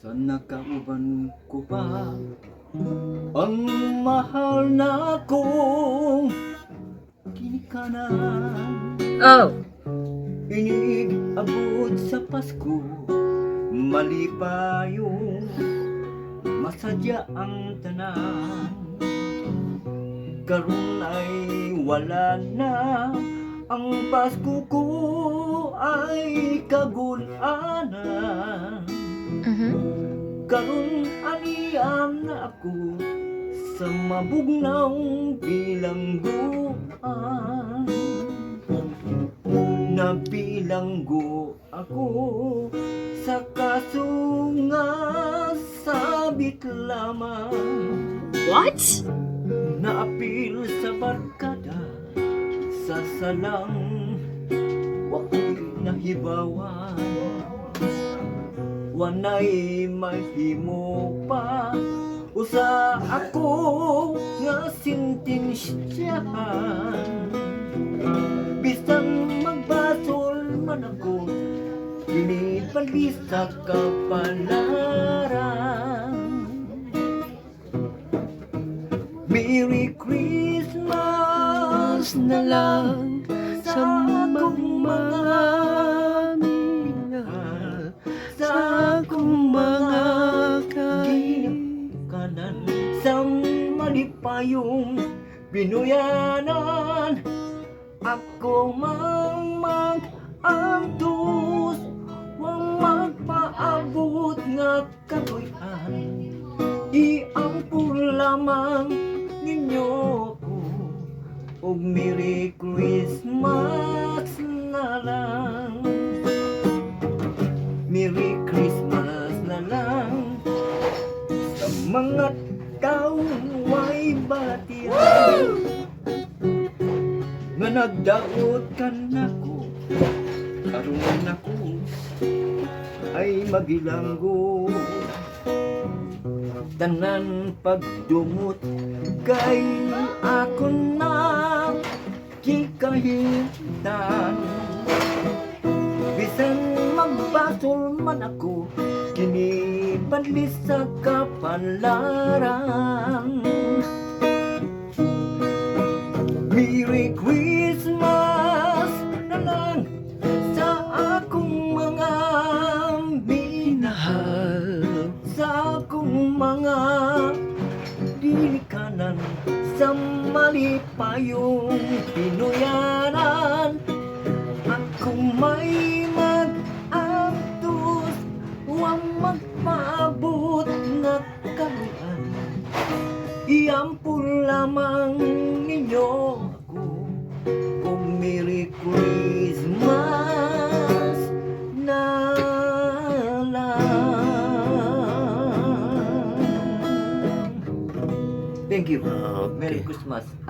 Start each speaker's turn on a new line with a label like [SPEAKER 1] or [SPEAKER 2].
[SPEAKER 1] Sa nakauban ko pa Ang mahal na kong Kinikanan.
[SPEAKER 2] Oh.
[SPEAKER 1] Iniabot sa Pasko Mali pa yung Masadya ang tanan. Karon ay wala na Ang Pasko ko ay kagulanan
[SPEAKER 2] Mhm.
[SPEAKER 1] Karon anian na ako Sa mabugnaw bilangguan Nabilanggo ako Sa kasunga sabit lamang
[SPEAKER 2] What?
[SPEAKER 1] Naapil sa barkada Sa salang Wako'y nahibawan Wanay mahimo pa. Usa ako nga sintensyahan Bisang magbasol man ako Pinipali sa kapalaran Merry Christmas na lang sa mga malipayong binuyanan ako mang mag-antos wang magpaabot nga kaluyan Iampo lamang ninyo ko Og Merry Christmas na lang. Merry Christmas na lang Sa mga taong may batian Nga nagdaot ka na ko Karoon ako ay magilanggo. Tanan pagdumot kay ako na kikahitan. Bisan magbasol man ako kinipadlis sa kapalaran Merry Christmas na lang sa akong mga minahal sa akong mga dinikanan sa mali pa yung Iampo lamang ninyo ako kung Merry Christmas na lang. Thank you. Merry Christmas.